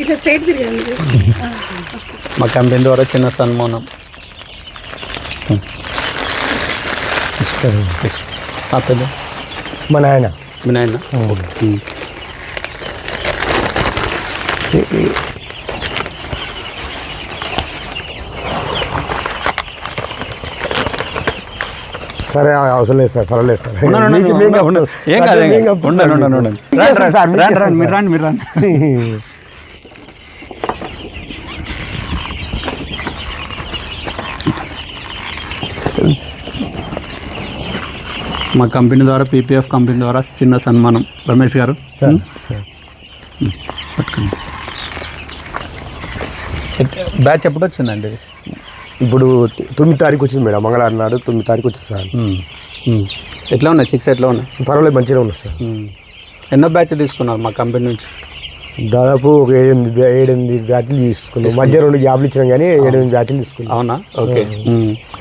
ఇట్లా స్ట్రైట్ తిరగండి మా కంపెనీ ద్వారా చిన్న సన్మానం ఆ పెద్ద మా నాయన మీ నాయన సరే అవసరం లేదు సార్ పర్వాలేదు సార్. ఏం కాదు రండి, రండి, మీరు. రండి మీరు రండి. మా కంపెనీ ద్వారా పీపీఎఫ్ కంపెనీ ద్వారా చిన్న సన్మానం. రమేష్ గారు? Sir sir. పట్టుకోండి. బ్యాచ్ ఎప్పుడు వచ్చిందండి? ఇప్పుడు తొమ్మిది తారీఖు వచ్చింది మేడం మంగళవారం నాడు తొమ్మిది తారీఖు వచ్చింది సార్. ఎట్లా ఉన్నాయి? చిక్స్ ఎట్లా ఉన్నాయి? పర్వాలేదు మంచిగా ఉంది సార్. ఎన్నో బ్యాచ్ తీసుకున్నారు మా కంపెనీ నుంచి? దాదాపు ఒక ఏడెనిమిది ఏడెనిమిది బ్యాచ్లు తీసుకున్నాం. మధ్య రెండు జాబ్లు ఇచ్చినాం కానీ ఏడెనిమిది బ్యాచ్లు తీసుకున్నాం. అవునా? ఓకే.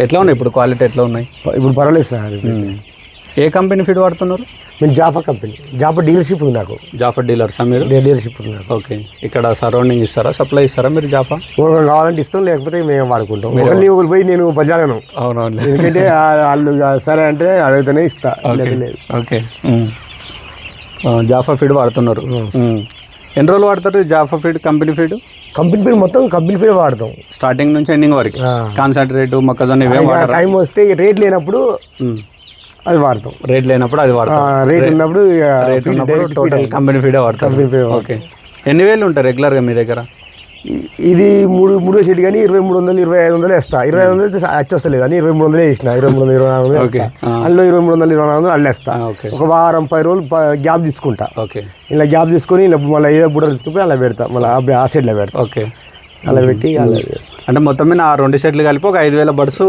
ఎట్లా ఉన్నాయి ఇప్పుడు? క్వాలిటీ ఎట్లా ఉన్నాయి? ఇప్పుడు పర్వాలేదు సార్. ఏ కంపెనీ ఫీడ్ వాడుతున్నారు? మేము జాఫర్ కంపెనీ. జాఫర్ డీలర్షిప్ ఉంది నాకు. జాఫర్ డీలర్సా మీరు? డీలర్షిప్ ఉంది నాకు. ఓకే. ఇక్కడ సరౌండింగ్ ఇస్తారా? సప్లై ఇస్తారా మీరు జాఫా ఒకరు కావాలంటే ఇస్తాం లేకపోతే మేము వాడుకుంటాం. ఒకరిని ఒకరు పోయి నేను బజాడను అవునవును ఎందుకంటే వాళ్ళు సరే అంటే అడిగితేనే ఇస్తా. ఓకే. లేదు లేదు. ఓకే. జాఫా ఫీడ్ వాడుతున్నారు. ఎన్ని రోజులు వాడతారు Jaffa feed company feed company పేరు మొత్తం కంపెనీ పేరు వాడతాం. స్టార్టింగ్ నుంచి ఎండింగ్ వరకు. కాన్సన్ట్రేట్ మొక్కజొన్న టైం వస్తే రేట్ లేనప్పుడు. అది వాడతాం. రేట్ లేనప్పుడు అది వాడతాం. రేట్ ఉన్నప్పుడు రేట్ ఉన్నప్పుడు టోటల్. కంపెనీ ఫీడే ఫీడ్ ఓకే ఎన్ని వేలు ఉంటాయి రెగ్యులర్గా మీ దగ్గర? ఇది మూడు మూడో షెడ్ కానీ ఇరవై మూడు వందలు ఇరవై ఐదు వందలు వేస్తా. ఇరవై ఐదు వందలు వచ్చి వస్తలేదు అని ఇరవై మూడు వందలు వేసిన. ఇరవై మూడు వందలు ఇరవై నాలుగు వందలు. అందులో ఇరవై మూడు వందలు ఇరవై నాలుగు వందలు అల్లేస్తా. ఒక వారం పది రోజులు గ్యాప్ తీసుకుంటా. ఓకే ఇలా గ్యాప్ తీసుకొని ఇలా మళ్ళీ ఏదో బుడ్డ తీసుకుపోయి అలా పెడతా. మళ్ళీ ఆ- సైడ్లో పెడతా. ఓకే అలా పెట్టి అలా. అంటే మొత్తం మీద ఆ రెండు సెట్లు కలిపి ఒక ఐదు వేల బడ్స్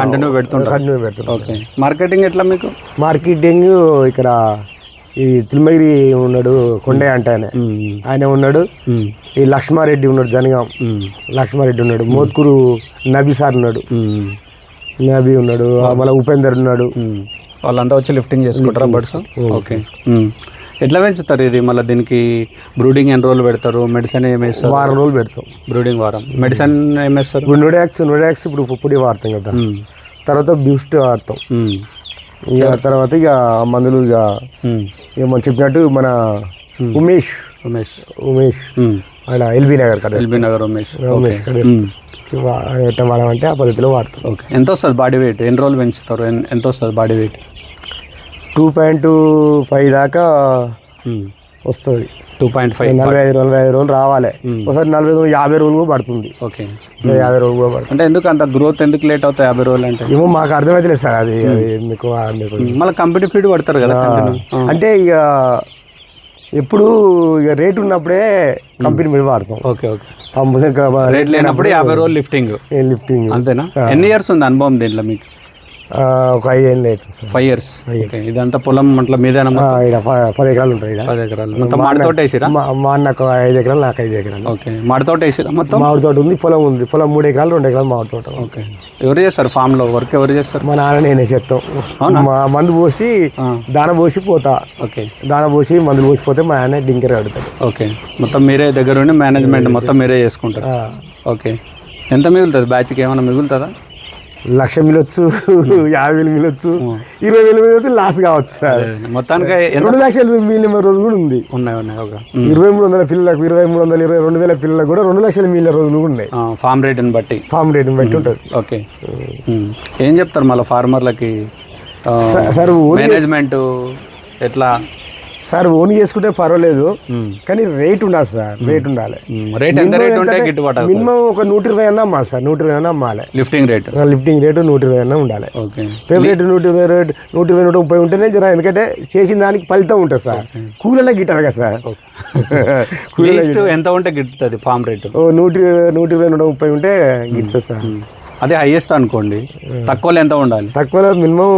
కంటిన్యూ పెడుతుంటారు. కంటిన్యూ పెడతా ఓకే. మార్కెటింగ్ ఎట్లా మీకు? మార్కెటింగ్ ఇక్కడ ఈ తిరుమగిరి ఉన్నాడు కొండే అంటే ఆయన ఆయన ఉన్నాడు. ఈ లక్ష్మారెడ్డి ఉన్నాడు జనగాం. లక్ష్మారెడ్డి ఉన్నాడు. మోత్కూరు నబీ సార్ ఉన్నాడు. నబీ ఉన్నాడు. మళ్ళీ ఉపేందర్ ఉన్నాడు. వాళ్ళంతా వచ్చి లిఫ్టింగ్ చేసుకుంటారా బడ్స్? ఓకే. ఎట్లా పెంచుతారు ఇది? మళ్ళీ దీనికి బ్రూడింగ్ ఎన్ని రోజులు పెడతారు? మెడిసిన్ ఏమి వేస్తారు? వారం రోజులు పెడతాం. బ్రూడింగ్ వారం. మెడిసిన్ ఏమి వేస్తారు? ఇప్పుడు నోడాక్స్ నోడాక్స్ ఇప్పుడు పొడి వాడతాం కదా. తర్వాత బ్యూస్ట్ వాడతాం. ఇక తర్వాత ఇక మందులు ఇక. ఇక మనం చెప్పినట్టు మన ఉమేష్. ఉమేష్. ఉమేష్. ఉమ్. ఆడ ఎల్బీ నగర్ కదా ఎల్బీ నగర్ ఉమేష్. ఉమేష్ కదా వాడమంటే ఆ పద్ధతిలో వాడతాం. ఓకే. ఎంత వస్తుంది బాడీ వెయిట్? ఎన్ని రోజులు పెంచుతారు? ఎంత వస్తుంది body weight? Two point five దాకా వస్తుంది. టూ పాయింట్ ఫైవ్ నలభై ఐదు నలభై ఐదు రోజులు రావాలి. ఒకసారి నలభై ఐదు యాభై రోజులు కూడా పడుతుంది. ఓకే. యాభై రోజులు కూడా పడుతుంది. అంటే ఎందుకు అంత గ్రోత్ ఎందుకు లేట్ అవుతాయి యాభై రోజులు అంటే? ఏమో మాకు అర్థమైతలేదు సార్ అది మీకు మళ్ళీ కంపెనీ ఫీడ్ పడతారు కదా. అంటే ఇక ఎప్పుడు ఇక రేట్ ఉన్నప్పుడే కంపెనీ మీద వాడతాం. Okay okay. రేట్ లేనప్పుడు యాభై రోజులు లిఫ్టింగ్ లిఫ్టింగ్ అంతేనా? ఎన్ని ఇయర్స్ ఉంది అనుభవం దీంట్లో మీకు? ఒక ఐదు ఏళ్ళు అవుతుంది సార్ ఫైవ్ ఇయర్స్ ఇదంతా పొలం అట్లా ప- పది ఎకరాలు ఉంటాయి పది ఎకరాలు. మొత్తం మాడితోట వేసిరా మా అన్నకు ఐదు ఎకరాలు నాకు ఐదు ఎకరాలు. ఓకే మాడితోట వేసిరా మొత్తం? మామిడి తోట ఉంది పొలం ఉంది. పొలం మూడు ఎకరాలు రెండు ఎకరాలు మామిడి తోట. ఓకే ఎవరు చేస్తారు ఫామ్లో వర్క్ ఎవరు చేస్తారు? మా నాన్న నేనే చెప్తాం మా మందు పోసి. దాన పోసి పోతా. ఓకే దాన పోసి మందులు పోసి పోతే మా ఆయన డింకర్ అడుగుతాడు ఓకే మొత్తం మీరే దగ్గర ఉండి మేనేజ్మెంట్ మొత్తం మీరే చేసుకుంటారు. ఓకే ఎంత మిగులుతుంది బ్యాచ్కి ఏమైనా మిగులుతుందా? లక్ష మిలొచ్చు యాభై వేలు మిలొచ్చు ఇరవై వేలు మిలొచ్చు లాస్ కావచ్చు సార్. మొత్తానికి రెండు లక్షలు మిగిలిన రోజు కూడా ఉంది. ఉన్నాయి ఉన్నాయి ఒక ఇరవై మూడు వందల పిల్లలకు ఇరవై మూడు వందల ఇరవై రెండు వేల పిల్లలకు కూడా రెండు లక్షల మిగిలిన రోజులు కూడా ఉన్నాయి. ఫామ్ రేట్ని బట్టి. ఫామ్ రేట్ని బట్టి ఉంటుంది. ఓకే. ఏం చెప్తారు మళ్ళీ ఫార్మర్లకి? సార్ మేనేజ్మెంట్ ఎట్లా? సార్ ఓన్ చేసుకుంటే పర్వాలేదు. కానీ రేట్ ఉండాలి సార్ రేట్ ఉండాలి. రేట్ ఎంత రేట్ ఉంటే గిట్టుబాటు అవుతుంది? మినిమం ఒక నూట ఇరవై అన్నా అమ్మాలి సార్ నూట ఇరవై అన్నా అమ్మాలి లిఫ్టింగ్ రేట్ లిఫ్టింగ్ రేటు నూట ఇరవై అన్నా ఉండాలి. పేపర్ రేటు నూట ఇరవై రేటు నూట ఇరవై నూట ముప్పై ఉంటేనే జర ఎందుకంటే చేసిన దానికి ఫలితం ఉంటుంది సార్. కూలీలో గిట్టారు కదా సార్. లీస్ట్ ఎంత ఉంటే గిట్టుతుంది ఫామ్ రేట్ ఓ నూట ఇరవై నూట ఇరవై నూట ముప్పై ఉంటే గిట్టుతుంది సార్. అదే హైయెస్ట్ అనుకోండి. తక్కువలో ఎంత ఉండాలి? తక్కువలో మినిమం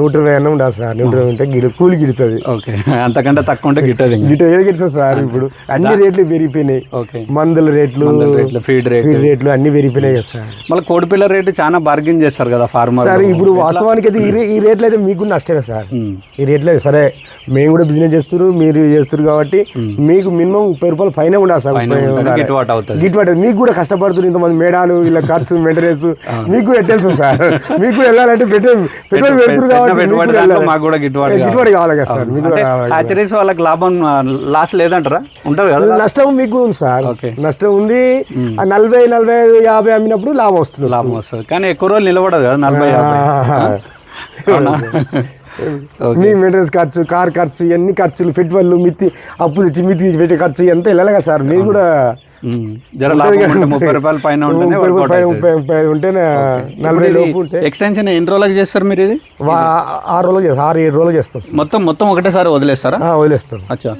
నూట ఇరవై అన్న ఉండాలి సార్. నూట ఇరవై ఉంటే గిడు కూలి గిడుతుంది. ఓకే. అంతకంటే తక్కువ ఉంటే గిట్టదు ఇంకా. గిట్ట ఏడు గిడుతుంది సార్ ఇప్పుడు. అన్ని రేట్లు పెరిగిపోయినాయి. ఓకే. మందుల రేట్లు రేట్లు ఫీడ్ రేట్ ఫీడ్ రేట్లు అన్ని పెరిగిపోయినాయి కదా సార్. మళ్ళీ కోడిపిల్ల రేటు చాలా బార్గెన్ చేస్తారు కదా ఫార్మర్ సార్ ఇప్పుడు వాస్తవానికి అయితే ఈ రేట్లు అయితే మీకు నష్టమే సార్. ఈ రేట్లు అయితే సరే మేము కూడా బిజినెస్ చేస్తారు మీరు చేస్తారు కాబట్టి మీకు మినిమం ముప్పై రూపాయలు పైన ఉండాలి సార్. గిట్టుబాటు అవుతుంది. గిట్టుబాటు. మీకు కూడా కష్టపడుతున్నారు ఇంతమంది మేడాలు ఇలా ఖర్చు మెయింటెనెన్స్ మీకు ఎట్టెళ్తుంది సార్. మీకు వెళ్ళాలంటే పెట్రోల్ పెట్రోల్ పెడుతున్నారు కాబట్టి మీకు పెట్టుబడి కూడా గిట్టుబాటు గిట్టుబాటు కావాలి కదా సార్. మీకు. హ్యాచరీస్ వాళ్ళకి లాభం లాస్ లేదంటారా? ఉంటుంది కదా నష్టం మీకు ఉంది సార్. నష్టం ఉంది నలభై నలభై ఐదు యాభై అమ్మినప్పుడు లాభం వస్తుంది. లాభం వస్తుంది. కానీ ఎక్కువ రోజులు నిలబడదు కదా నలభై. మీ మెయింటెనెన్స్ ఖర్చు కార్ ఖర్చు ఎన్ని ఖర్చులు పెట్టుబడులు మిత్తి అప్పు తెచ్చి మిత్తి తెచ్చి పెట్టే ఖర్చు ఎంత వెళ్ళాలి కదా సార్? మీరు కూడా. జర ముప్పై రూపాయలు పైన ఉంటేనే ముప్పై. ముప్పై ముప్పై ఐదు ఉంటేనే నలభై లోపు ఉంటే ఎక్స్టెన్షన్ ఎన్ని రోజులకు చేస్తారు మీరు ఇది? ఆరు రోజులు చేస్తాం ఆరు ఏడు రోజులు చేస్తాం. మొత్తం మొత్తం ఒకటేసారి వదిలేస్తారా? ఆ, వదిలేస్తాం. అచ్చా.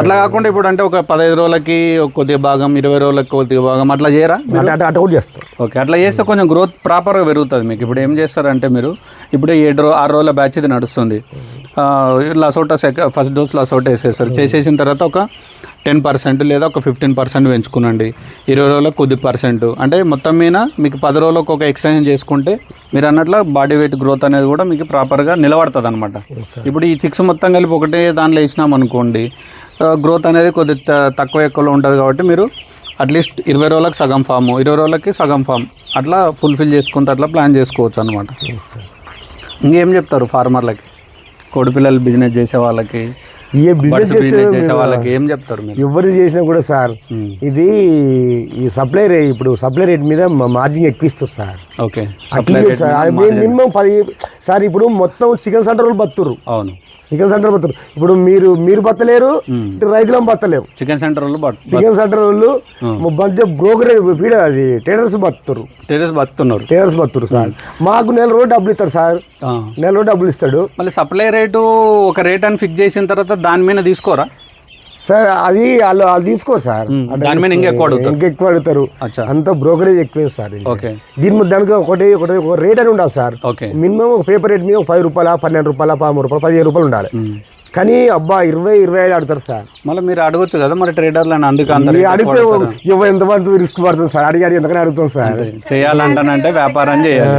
అట్లా కాకుండా ఇప్పుడు అంటే ఒక పదహైదు రోజులకి ఒక కొద్దిగా భాగం ఇరవై రోజులకి కొద్దిగా భాగం అట్లా చేయరా కూడా చేస్తాం. ఓకే అట్లా చేస్తే కొంచెం గ్రోత్ ప్రాపర్గా పెరుగుతుంది మీకు. ఇప్పుడు ఏం చేస్తారంటే మీరు ఇప్పుడే ఏడు ఆరు రోజుల బ్యాచ్ ఇది నడుస్తుంది. లసోటా సెక ఫస్ట్ డోస్ లసోటా వేసేస్తారు. చేసేసిన తర్వాత ఒక టెన్ పర్సెంట్ లేదా ఒక ఫిఫ్టీన్ పర్సెంట్ పెంచుకునండి. ఇరవై రోజులకు కొద్ది పర్సెంట్ అంటే మొత్తం మీద మీకు పది రోజులకు ఒక ఎక్స్టెన్షన్ చేసుకుంటే మీరు అన్నట్లు బాడీ వెయిట్ గ్రోత్ అనేది కూడా మీకు ప్రాపర్గా నిలబడుతుంది అనమాట ఇప్పుడు ఈ చిక్స్ మొత్తం కలిపి ఒకటే దాంట్లో వేసినాం అనుకోండి గ్రోత్ అనేది కొద్ది తక్కువ ఎక్కువలో ఉంటుంది కాబట్టి మీరు అట్లీస్ట్ ఇరవై రోజులకు సగం ఫామ్ ఇరవై రోజులకి సగం ఫామ్ అట్లా ఫుల్ఫిల్ చేసుకుంటే అట్లా ప్లాన్ చేసుకోవచ్చు అనమాట ఇంకేం చెప్తారు ఫార్మర్లకి కోడిపిల్లలు బిజినెస్ చేసే వాళ్ళకి ఏ బిజినెస్ చేసే వాళ్ళకి ఏం చెప్తారు మీరు? ఎవరు చేసినా కూడా సార్. ఇది ఈ సప్లై రే ఇప్పుడు సప్లై రేట్ మీద మార్జిన్ ఎక్కువ ఇస్తారు సార్. ఓకే సార్ మినిమం పది సార్ ఇప్పుడు మొత్తం చికెన్ సెంటర్ వాళ్ళు బతురు అవును. చికెన్ సెంటర్ బతురు ఇప్పుడు మీరు మీరు బతలేరు రైతులం బతలేము చికెన్ సెంటర్ వాళ్ళు చికెన్ సెంటర్ వాళ్ళు మధ్య బ్రోకరేజ్ ఫీడ్ అది టేడర్స్ బతురు. టెరెస్ బతున్నారు. టేడర్స్ బతురు సార్. మాకు నెల రోజు డబ్బులు ఇస్తారు సార్. నెల రోజు డబ్బులు ఇస్తాడు. మళ్ళీ సప్లై రేటు ఒక రేట్ అని ఫిక్స్ చేసిన తర్వాత దాని మీద తీసుకోరా? సార్ అది వాళ్ళు అది తీసుకోరు సార్. దాని మీద ఇంకా ఎక్కువ అడుగుతారు. ఇంకా ఎక్కువ అడుగుతారు. అచ్చా. అంత బ్రోకరేజ్ ఎక్కువ సార్. ఓకే. దీని దానికి ఒకటి ఒకటి ఒక రేట్ అని ఉండాలి సార్. మినిమం ఒక పేపర్ రేట్ మీద ఒక పది రూపాయల పన్నెండు రూపాయల పదమూడు రూపాయలు పదిహేను రూపాయలు ఉండాలి. కానీ అబ్బా ఇరవై ఇరవై ఐదు ఆడతారు సార్. మళ్ళీ మీరు అడగొచ్చు కదా మరి ట్రేడర్లు అని అందుకు అడిగితే? ఇవ్వ ఎంతమంది రిస్క్ పడుతుంది సార్? అడిగి అడిగి ఎంతకని అడుగుతాం సార్? చేయాలంటానంటే వ్యాపారం చేయాలి.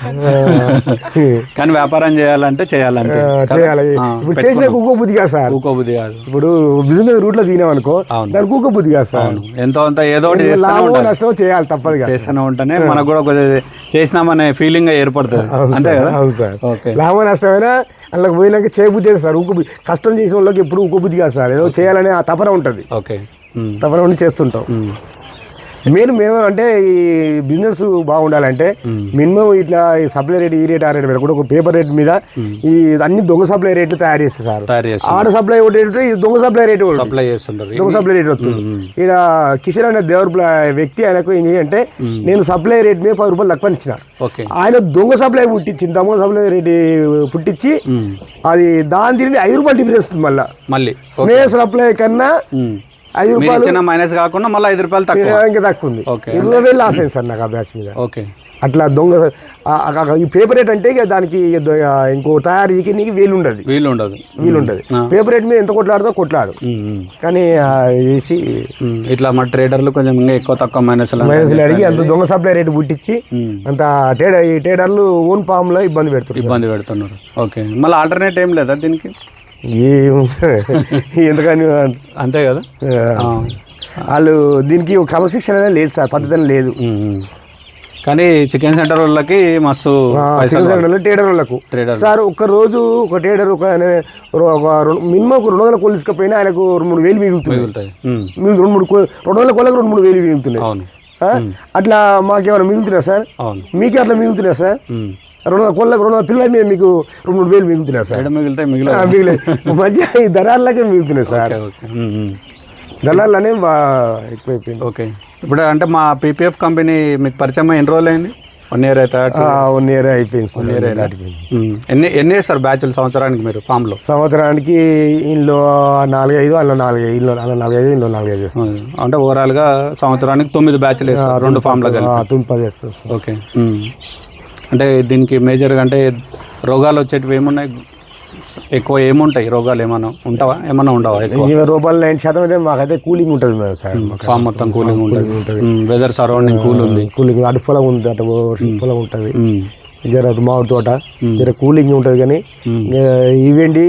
కానీ వ్యాపారం చేయాలంటే చేయాలంటే. ఆ, చేయాలి. ఇప్పుడు చేసిన కుక్క బుద్ధి కాదు సార్. ఊకో బుద్ధి కాదు. ఇప్పుడు బిజినెస్ రూట్లో తినాం అనుకో అవును. దానికి కుక్క బుద్ధి కాదు సార్. ఎంతో అంత ఏదో ఒకటి చేస్తూనే లాభం ఉండాలి. నష్టం చేయాలి తప్పదు కదా. చేస్తూనే ఉంటేనే మనకు కూడా కొద్దిగా చేసినామనే ఫీలింగ్ ఏర్పడుతుంది. అంతే కదా? అవును సార్. ఓకే. లాభం నష్టమైనా అందులోకి పోయినాక చేయబుద్ధి సార్. ఊక బుద్ధి కష్టం చేసిన వాళ్ళకి ఎప్పుడు ఊక బుద్ధి కాదు సార్. ఏదో చేయాలనే ఆ తపన ఉంటుంది. ఓకే. తపన ఉండి చేస్తుంటాం. మెయిన్ మినిమం అంటే ఈ బిజినెస్ బాగుండాలంటే మినిమం ఇట్లా ఈ సప్లై రేట్ ఈ రేట్ ఆ రేట్ పెట్టకుండా ఒక పేపర్ రేట్ మీద ఈ అన్ని దొంగ సప్లై రేట్లు తయారు చేస్తారు ఆడ సప్లై ఒకటి రేటు ఈ దొంగ సప్లై రేట్ సప్లై చేస్తుంటారు. దొంగ సప్లై రేట్ వస్తుంది. ఇక్కడ కిషన్ అనే ప్ల- వ్యక్తి ఆయనకు ఏం చేయంటే నేను సప్లై రేట్ మీద పది రూపాయలు తక్కువ ఇచ్చిన. ఆయన దొంగ సప్లై పుట్టించింది దొంగ సప్లై రేట్ పుట్టించి. అది దాని తిరిగి ఐదు రూపాయలు డిఫరెన్స్ మళ్ళీ. మళ్ళీ. స్నేహ సప్లై కన్నా. ఐదు రూపాయలు మైనస్ కాకుండా మళ్ళీ ఐదు రూపాయలు తక్కువ. ఇంకా తక్కువ ఉంది. ఇరవై వేలు లాస్ అయింది సార్ నాకు ఆ బ్యాచ్ మీద. ఓకే. అట్లా దొంగ ఈ పేపర్ రేట్ అంటే ఇక దానికి ఇంకో తయారు చేయకి నీకు వీలు ఉండదు వీలు ఉండదు వీలు ఉండదు పేపర్ రేట్ మీద ఎంత కొట్లాడుతో కొట్లాడు. కానీ చేసి. ఇట్లా మా ట్రేడర్లు కొంచెం ఇంకా ఎక్కువ తక్కువ మైనస్ మైనస్లు అడిగి అంత దొంగ సప్లై రేటు పుట్టించి. అంత టేడర్ ఈ టేడర్లు ఓన్ ఫామ్లో ఇబ్బంది పెడుతుంది ఇబ్బంది పెడుతున్నారు. ఓకే. మళ్ళీ ఆల్టర్నేట్ ఏం లేదా దీనికి? ఎందుకని అంతే కదా. వాళ్ళు దీనికి ఒక క్రమశిక్షణ అనేది లేదు సార్ పద్ధతి లేదు. కానీ చికెన్ సెంటర్ వాళ్ళకి మస్తు పైసలు సింగల్ టేడర్ వాళ్ళకు ట్రేడర్ సార్ ఒక రోజు ఒక టేడర్ ఒక మినిమం ఒక రెండు వందల కోళ్ళు తీసుకపోయినా ఆయనకు రెండు మూడు వేలు మిగులుతుంది రెండు మూడు రెండు వందల కోళ్ళకు రెండు మూడు వేలు మిగులుతున్నాయి? అట్లా మాకేమైనా మిగులుతున్నాయా సార్? మీకు అట్లా మిగులుతున్నాయా సార్. రెండు కోళ్ళకు రెండు పిల్లల మీద మీకు రెండు మూడు వేలు మిగులుతున్నాయా సార్. ఆ, మిగిలే. మధ్య ఈ దళాలకే మిగులుతున్నాయి సార్. దళాలు అనేవి ఎక్కువైపోయింది ఓకే. ఇప్పుడు అంటే మా పీపీఎఫ్ కంపెనీ మీకు పరిచయం ఎన్ని రోజులు అయింది వన్ ఇయర్ అయితే వన్ ఇయర్ అయిపోయింది సార్ దాటిపోయింది. ఉమ్. ఎన్ని ఎన్ని వేస్తారు బ్యాచ్లు సంవత్సరానికి మీరు ఫామ్లో? సంవత్సరానికి ఇంట్లో నాలుగైదు అందులో నాలుగైదు ఇంట్లో అందులో నాలుగైదు ఇంట్లో నాలుగైదు వేస్తాం అంటే ఓవరాల్గా సంవత్సరానికి తొమ్మిది బ్యాచ్లు వేస్తారు రెండు ఫామ్లో తొమ్మిది పది వేస్తాం సార్. ఓకే. అంటే దీనికి మేజర్గా అంటే రోగాలు వచ్చేటివి ఏమున్నాయి? ఎక్కువ ఏముంటాయి రోగాలు ఏమన్నా ఉంటావా? ఏమన్నా ఉండవా ఎక్కువ? రూపాయలు నైన్ శాతం అయితే మాకైతే కూలింగ్ ఉంటుంది సార్. ఫామ్ మొత్తం కూలింగ్ ఉంటుంది. వెదర్ సరౌండింగ్ కూల్ ఉంది. కూలింగ్ అటు పొలం ఉంది అటు పొలం ఉంటుంది. జర మామిడి తోట జర కూలింగ్ ఉంటుంది కానీ ఇవేంటి.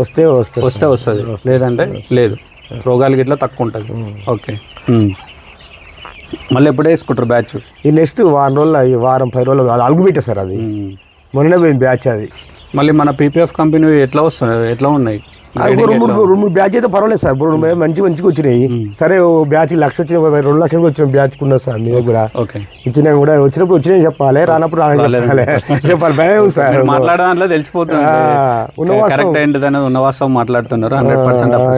వస్తే వస్తే వస్తే వస్తుంది. లేదంటే లేదు. రోగాలు గిట్లా తక్కువ ఉంటుంది ఓకే. మళ్ళీ ఎప్పుడు వేసుకుంటారు బ్యాచ్? ఈ నెక్స్ట్ వారం రోజులు ఈ వారం పది రోజులు అది అలుగు పెట్టే సార్ అది మొన్ననే పోయింది బ్యాచ్ అది. మళ్ళీ మన పీపీఎఫ్ కంపెనీ ఎట్లా వస్తున్నాయి? ఎట్లా ఉన్నాయి? రెండు రెండు బ్యాచ్ అయితే పర్వాలేదు సార్. రెండు మూడు మంచి మంచిగా వచ్చినాయి. సరే ఓ బ్యాచ్ లక్ష వచ్చిన రెండు లక్షలకు వచ్చిన బ్యాచ్ ఉన్నది సార్ మీ దగ్గర ఓకే. ఇచ్చినా కూడా వచ్చినప్పుడు వచ్చినాయి చెప్పాలి. రానప్పుడు రాని చెప్పాలి. భయం సార్. మాట్లాడడం దాంట్లో తెలిసిపోతుంది. మాట్లాడుతున్నారు.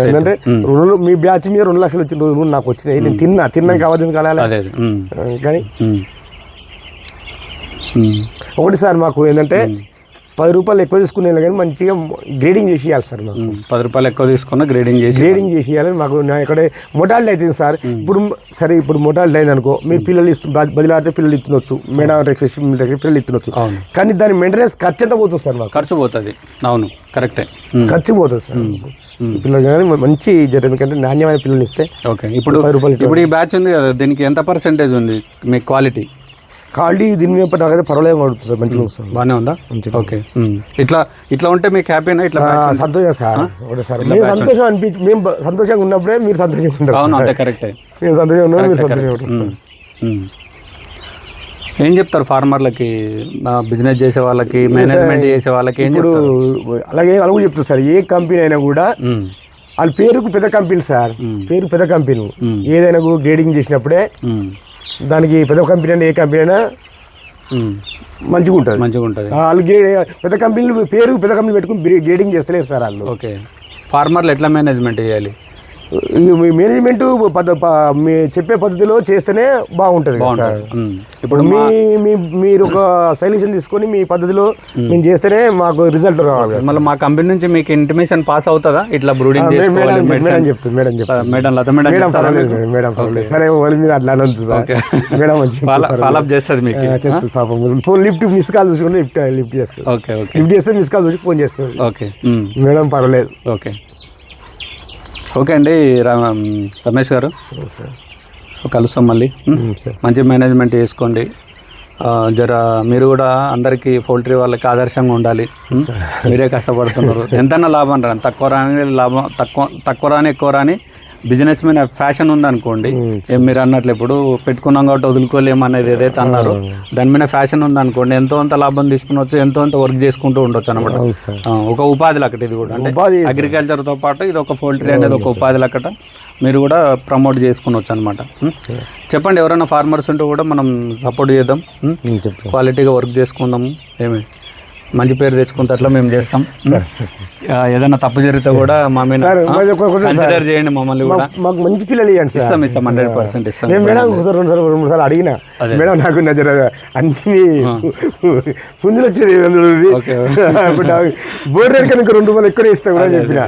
ఏంటంటే రెండు మీ బ్యాచ్ మీద రెండు లక్షలు వచ్చిన రోజులు నాకు వచ్చినాయి. నేను తిన్నా తిన్నాక అవద్దు కలాలి. కానీ. ఒకటి సార్ మాకు ఏంటంటే పది రూపాయలు ఎక్కువ తీసుకునే కానీ మంచిగా గ్రేడింగ్ చేసి ఇవ్వాలి సార్ మాకు. పది రూపాయలు ఎక్కువ తీసుకున్న గ్రేడింగ్ చేసి గ్రేడింగ్ చేసి ఇవ్వాలని మాకు నా ఇక్కడ మొటాలిటీ అవుతుంది సార్. ఇప్పుడు సరే ఇప్పుడు మొటాలిటీ అయింది అనుకో మీరు పిల్లలు ఇస్తు బదిలాడితే పిల్లలు ఇస్తున్నచ్చు మేడం రిక్వెస్ట్ పిల్లలు ఇస్తున్నచ్చు అవును. కానీ దాని మెయింటెనెన్స్ ఖర్చు ఎంత పోతుంది సార్ మాకు? ఖర్చు పోతుంది. అవును కరెక్టే. ఖర్చు పోతుంది సార్. పిల్లలు కానీ మంచి జర ఎందుకంటే నాణ్యమైన పిల్లలు ఇస్తే ఓకే. ఇప్పుడు ఇప్పుడు ఈ బ్యాచ్ ఉంది కదా దీనికి ఎంత పర్సెంటేజ్ ఉంది మీ క్వాలిటీ క్వాలిటీ దీని మీద నాకైతే పర్వాలేదు పడుతుంది సార్ మంచిగా వస్తుంది బాగానే ఉందా? ఓకే. ఇట్లా ఇట్లా ఉంటే మీకు హ్యాపీనా ఇట్లా సంతోషం సార్ ఒకటే సార్. మేము సంతోషం అనిపించి మేము సంతోషంగా ఉన్నప్పుడే మీరు సంతోషంగా ఉంటారు అవును అంతే కరెక్టే మేము సంతోషంగా ఉన్నాం మీరు సంతోషంగా ఉంటారు. ఏం చెప్తారు ఫార్మర్లకి? బిజినెస్ చేసే వాళ్ళకి మేనేజ్మెంట్ చేసే వాళ్ళకి ఇప్పుడు అలాగే అలాగే చెప్తారు సార్ ఏ కంపెనీ అయినా కూడా. వాళ్ళ పేరుకు పెద్ద కంపెనీ సార్. పేరు పెద్ద కంపెనీ ఏదైనా గ్రేడింగ్ చేసినప్పుడే. దానికి పెద్ద కంపెనీ అయినా ఏ కంపెనీ అయినా. మంచిగా ఉంటుంది. మంచిగా ఉంటుంది. వాళ్ళు గ్రే పెద్ద కంపెనీలు పేరు పెద్ద కంపెనీ పెట్టుకుని గ్రే- గ్రేడింగ్ చేస్తలేరు సార్ వాళ్ళు. ఓకే. ఫార్మర్లు ఎట్లా మేనేజ్మెంట్ చేయాలి? మీ మేనేజ్మెంట్ మీ చెప్పే పద్ధతిలో చేస్తేనే బాగుంటుంది సార్. ఇప్పుడు మీ మీ మీరు ఒక సొల్యూషన్ తీసుకొని మీ పద్ధతిలో మేము చేస్తేనే మాకు రిజల్ట్ రావాలి మళ్ళీ మా కంపెనీ నుంచి మీకు ఇంటిమేషన్ పాస్ అవుతుందా? ఇట్లా బ్రూడింగ్ మేడం చెప్తుంది మేడం చెప్తుంది. మేడం లత మేడం పర్వాలేదు? మేడం, పర్వాలేదు. సరే వాళ్ళు మీరు అట్లా అనొద్దు సార్. మేడం చేస్తుంది మీకు. పాపం. ఫోన్ లిఫ్ట్ మిస్ కాల్ చూసుకుంటే లిఫ్ట్ లిఫ్ట్ చేస్తుంది. Okay okay. లిఫ్ట్ చేస్తే మిస్ కాల్ చూసి ఫోన్ చేస్తుంది. ఓకే. మేడం పర్వాలేదు. ఓకే. ఓకే అండి రమేష్ గారు. కలుస్తాం మళ్ళీ. మంచి మేనేజ్మెంట్ చేసుకోండి. జర మీరు కూడా అందరికీ పౌల్ట్రీ వాళ్ళకి ఆదర్శంగా ఉండాలి. మీరే కష్టపడుతున్నారు. ఎంతైనా లాభం రాని తక్కువ రాని లాభం తక్కువ తక్కువ రాని ఎక్కువ రాని బిజినెస్ మీద ఫ్యాషన్ ఉందనుకోండి మీరు అన్నట్లు ఇప్పుడు పెట్టుకున్నాం కాబట్టి వదులుకోలేము అనేది ఏదైతే అన్నారో దాని మీద ఫ్యాషన్ ఉందనుకోండి ఎంతో అంత లాభం తీసుకునొచ్చు ఎంతో అంత వర్క్ చేసుకుంటూ ఉండొచ్చు అనమాట ఒక ఉపాధి లక్కట ఇది కూడా. అంటే అగ్రికల్చర్తో పాటు ఇది ఒక పౌల్ట్రీ అనేది ఒక ఉపాధి లక్కట మీరు కూడా ప్రమోట్ చేసుకునొచ్చు అనమాట చెప్పండి ఎవరైనా ఫార్మర్స్ ఉంటే కూడా మనం సపోర్ట్ చేద్దాం. క్వాలిటీగా వర్క్ చేసుకుందాము. ఏమి? మంచి పేరు తెచ్చుకుంటే అట్లా మేము చేస్తాం. ఏదైనా తప్పు జరిగితే కూడా మా మీద. కన్సిడర్ చేయండి మమ్మల్ని కూడా. మాకు- మంచి పిల్లలు ఇవ్వండి ఇస్తాం ఇస్తాం హండ్రెడ్ పర్సెంట్ ఇస్తాం. నేను మేడం ఒకసారి రెండు సార్లు రెండు మూడు సార్లు అడిగిన. మేడం నాకు నా జర అన్ని పుంజులు వచ్చేది. బోర్డు కనుక రెండు రూపాయలు ఎక్కువ ఇస్తా కూడా చెప్పిన.